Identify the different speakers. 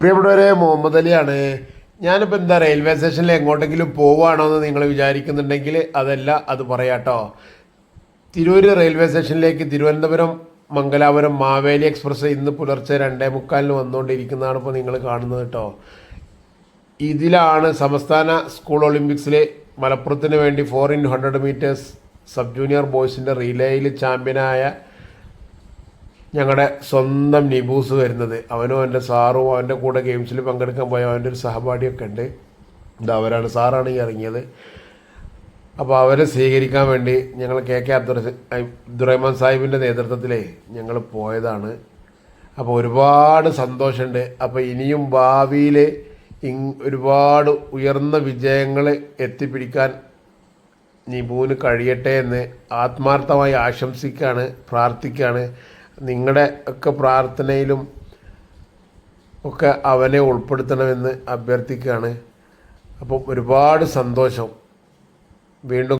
Speaker 1: പ്രിയപ്പെട്ടവരെ മുഹമ്മദ് അലിയാണ്. ഞാനിപ്പോൾ എന്താ റെയിൽവേ സ്റ്റേഷനിൽ എങ്ങോട്ടെങ്കിലും പോവുകയാണോ എന്ന് നിങ്ങൾ വിചാരിക്കുന്നുണ്ടെങ്കിൽ അതല്ല അത് പറയാട്ടോ. തിരൂര് റെയിൽവേ സ്റ്റേഷനിലേക്ക് തിരുവനന്തപുരം മംഗലാപുരം മാവേലി എക്സ്പ്രസ് ഇന്ന് പുലർച്ചെ രണ്ടേ മുക്കാലിന് വന്നുകൊണ്ടിരിക്കുന്നതാണ് ഇപ്പോൾ നിങ്ങൾ കാണുന്നത് കേട്ടോ. ഇതിലാണ് സംസ്ഥാന സ്കൂൾ ഒളിമ്പിക്സിലെ മലപ്പുറത്തിന് വേണ്ടി four in hundred metres sub junior ബോയ്സിന്റെ റിലേയിൽ ചാമ്പ്യനായ ഞങ്ങളുടെ സ്വന്തം നിബൂസ് വരുന്നത്. അവനും അവന്റെ സാറും അവന്റെ കൂടെ ഗെയിംസിൽ പങ്കെടുക്കാൻ പോയ അവന്റെ ഒരു സഹപാഠിയൊക്കെ ഉണ്ട് ഇത് അവരാണ് സാറാണ് ഈ ഇറങ്ങിയത്. അപ്പോൾ അവരെ സ്വീകരിക്കാൻ വേണ്ടി ഞങ്ങൾ കെ കെ അബ്ദുറ അബ്ദുറഹ്മാൻ സാഹിബിന്റെ നേതൃത്വത്തിൽ ഞങ്ങൾ പോയതാണ്. അപ്പോൾ ഒരുപാട് സന്തോഷമുണ്ട് അപ്പോൾ ഇനിയും ഭാവിയിൽ ഒരുപാട് ഉയർന്ന വിജയങ്ങൾ എത്തിപ്പിടിക്കാൻ നിബൂന് കഴിയട്ടെ എന്ന് ആത്മാർത്ഥമായി ആശംസിക്കുകയാണ് പ്രാർത്ഥിക്കുകയാണ് നിങ്ങളുടെ ഒക്കെ പ്രാർത്ഥനയിലും ഒക്കെ അവനെ ഉൾപ്പെടുത്തണമെന്ന് അഭ്യർത്ഥിക്കുകയാണ്. അപ്പം ഒരുപാട് സന്തോഷം. വീണ്ടും